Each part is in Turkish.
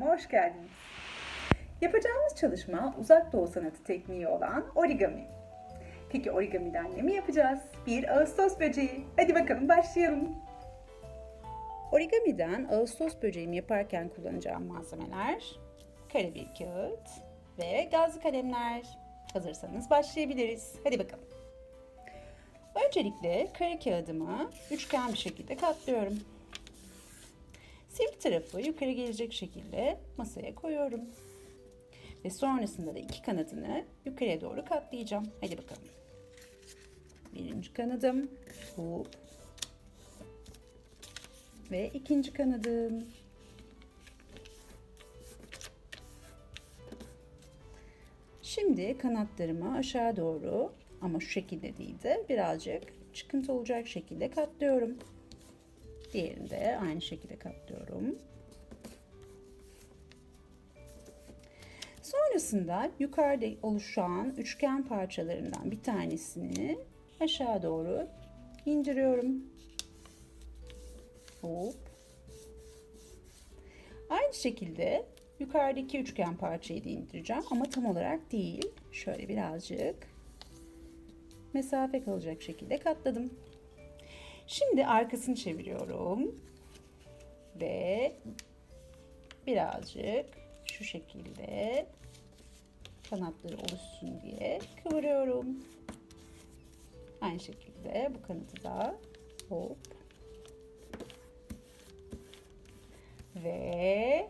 hoş geldiniz. Yapacağımız çalışma uzak doğu sanatı tekniği olan origami. Peki origamiden ne mi yapacağız? Bir Ağustos böceği. Hadi bakalım başlayalım. Origamiden Ağustos böceğimi yaparken kullanacağım malzemeler kare bir kağıt ve gazlı kalemler. Hazırsanız başlayabiliriz. Hadi bakalım. Öncelikle kare kağıdımı üçgen bir şekilde katlıyorum. Sivri tarafı yukarı gelecek şekilde masaya koyuyorum. Ve sonrasında da iki kanadını yukarıya doğru katlayacağım. Hadi bakalım. Birinci kanadım. Hop. Ve ikinci kanadım. Şimdi kanatlarımı aşağı doğru ama şu şekilde değil de birazcık çıkıntı olacak şekilde katlıyorum. Diğerini de aynı şekilde katlıyorum. Sonrasında yukarıda oluşan üçgen parçalarından bir tanesini aşağı doğru indiriyorum. Hop. Aynı şekilde yukarıdaki üçgen parçayı da indireceğim ama tam olarak değil. Şöyle birazcık mesafe kalacak şekilde katladım. Şimdi arkasını çeviriyorum. Ve birazcık şu şekilde kanatları oluşsun diye kıvırıyorum. Aynı şekilde bu kanadı da hop ve.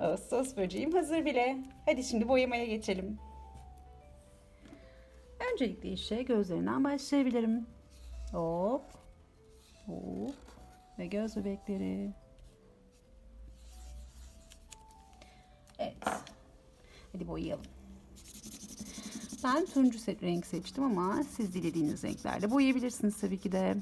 Ağustos böceğim hazır bile. Hadi şimdi boyamaya geçelim. Öncelikle işe gözlerinden başlayabilirim. Hop. Hop. Ve göz bebekleri. Evet. Hadi boyayalım. Ben turuncu renk seçtim ama siz dilediğiniz renklerle boyayabilirsiniz tabii ki de.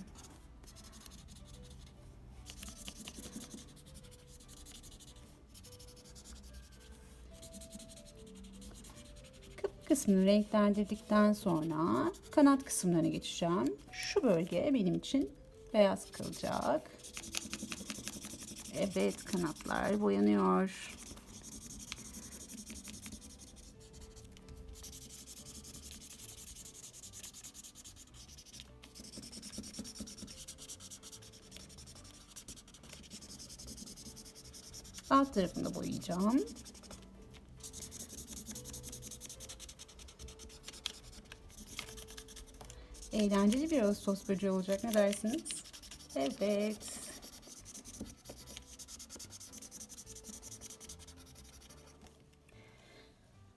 Kısmını renklendirdikten sonra kanat kısımlarına geçeceğim. Şu bölge benim için beyaz kalacak. Evet kanatlar boyanıyor. Alt tarafını boyayacağım. Eğlenceli bir Ağustos böceği olacak. Ne dersiniz? Evet.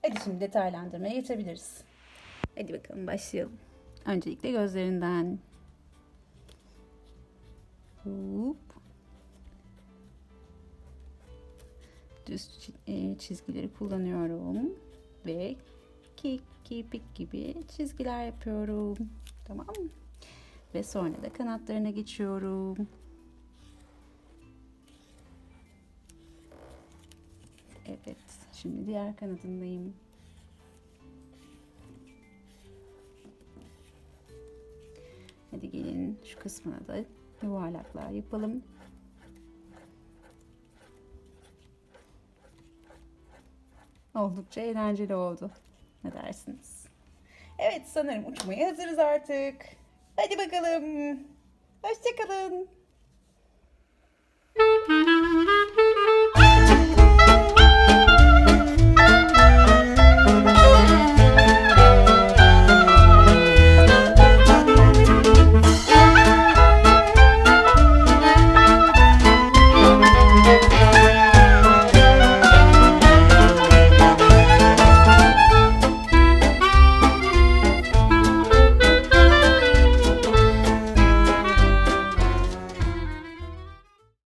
Hadi şimdi detaylandırmaya geçebiliriz. Hadi bakalım başlayalım. Öncelikle gözlerinden. Hop. Düz e, çizgileri kullanıyorum. Ve kik, kirpik gibi çizgiler yapıyorum. Tamam mı? Ve sonra da kanatlarına geçiyorum. Evet. Şimdi diğer kanadındayım. Hadi gelin şu kısmına da yuvarlaklar yapalım. Oldukça eğlenceli oldu. Ne dersiniz? Evet sanırım uçmaya hazırız artık. Hadi bakalım. Hoşçakalın.